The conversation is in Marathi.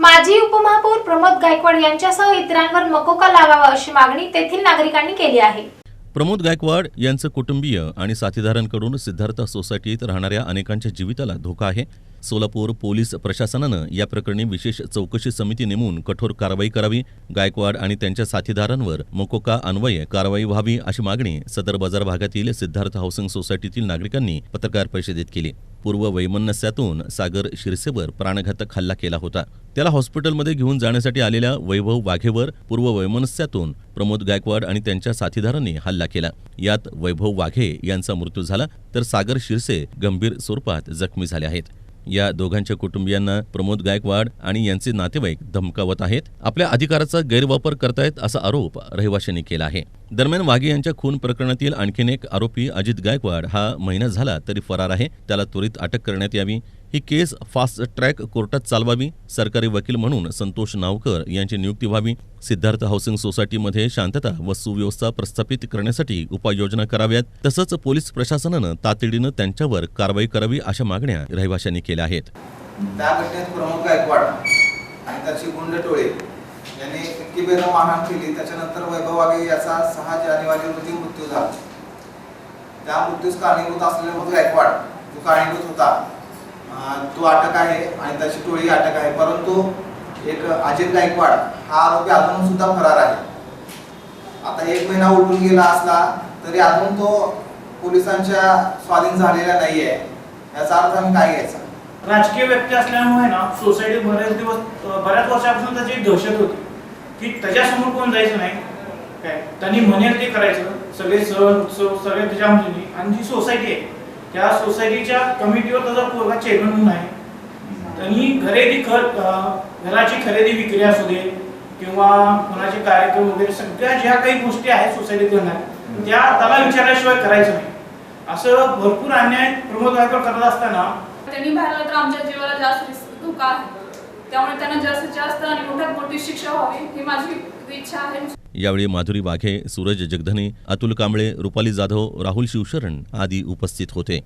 माजी उपमहापौर प्रमोद गायकवाड यांच्यासह इतरांवर मकोका लावावा अशी मागणी तेथील नागरिकांनी केली आहे. प्रमोद गायकवाड यांचं कुटुंबीय आणि साथीदारांकडून सिद्धार्थ सोसायटीत राहणाऱ्या अनेकांच्या जीविताला धोका आहे. सोलापूर पोलीस प्रशासनानं या प्रकरणी विशेष चौकशी समिती नेमून कठोर कारवाई करावी गायकवाड आणि त्यांच्या साथीदारांवर मोकोका अन्वये कारवाई व्हावी अशी मागणी सदर बाजार भागातील सिद्धार्थ हाऊसिंग सोसायटीतील नागरिकांनी पत्रकार परिषदेत केली. पूर्व वैमनस्यातून सागर शिरसेवर प्राणघातक हल्ला केला होता. त्याला हॉस्पिटलमध्ये घेऊन जाण्यासाठी आलेल्या वैभव वाघेवर पूर्व वैमनस्यातून प्रमोद गायकवाड आणि त्यांच्या साथीदारांनी हल्ला केला. यात वैभव वाघे यांचा मृत्यू झाला तर सागर शिरसे गंभीर स्वरूपात जखमी झाले आहेत. या दोघांच्या कुटुंबियांना प्रमोद गायकवाड आणि यांचे नातेवाईक धमकावत आहेत. आपल्या अधिकाराचा गैरवापर करतायत असा आरोप रहिवाशांनी केला आहे. दरम्यान वाघे यांच्या खून प्रकरणातील आणखीन एक आरोपी अजित गायकवाड हा महिना झाला तरी फरार आहे. त्याला त्वरित अटक करण्यात यावी. ही केस फास्ट ट्रॅक कोर्टात चालवावी सरकारी वकील म्हणून संतोष नावकर यांची नियुक्ती व्हावी. सिद्धार्थ हाऊसिंग सोसायटीमध्ये शांतता व सुव्यवस्था प्रस्थापित करण्यासाठी उपाययोजना कराव्यात. तसंच पोलीस प्रशासनानं तातडीनं त्यांच्यावर कारवाई करावी अशा मागण्या रहिवाशांनी केल्या आहेत. त्या घटनेत प्रमुख गायकवाड आणि त्याची गुंड टोळे यांनी इतकी मारहाण केली. त्याच्यानंतर वैभव वाघे याचा सहा जानेवारी रोजी मृत्यू झाला. त्या मृत्यूस कारणीभूत असलेला प्रमोद गायकवाड जो कारणीभूत होता तो अटक आहे आणि त्याची टोळी अटक आहे. परंतु एक अजित गायकवाड हा आरोपी अजून सुद्धा फरार आहे. आता एक महिना उलटून गेला असला तरी अजून तो पोलिसांच्या स्वाधीन झालेला नाहीये. याचा अर्थ आम्ही काय घ्यायचा? राजकीय व्यक्ती असल्यामुळे ना सोसायटी बरेच दिवस बऱ्याच वर्षापासून त्याची दहशत होती. की त्याच्यासमोर कोण जायचं नाही. काय? त्यांनी म्हणेल ते करायचं. सगळे सण उत्सव सगळे त्याच्यामध्ये आणि जी सोसायटी आहे त्या सोसायटीच्या कमिटीवर त्याचा पोरगा चेअरमन म्हणून आहे. त्यांनी खरेदी खत घराची खरेदी विक्री असू दे किंवा कोणाचे कार्यक्रम वगैरे सगळ्या ज्या काही गोष्टी आहेत सोसायटीत घडणार त्या त्याला विचारल्याशिवाय करायचं नाही. असं भरपूर अन्याय प्रमोद गायकवाड करत असताना त्यांनी बाहेर आमच्या जीवाला जास्त धोका आहे? त्यामुळे त्यांना जास्तीत जास्त आणि मोठ्यात मोठी शिक्षा व्हावी ही माझी इच्छा आहे. यावेळी माधुरी वाघे सूरज जगधने अतुल कांबळे रुपाली जाधव राहुल शिवशरण आदी उपस्थित होते.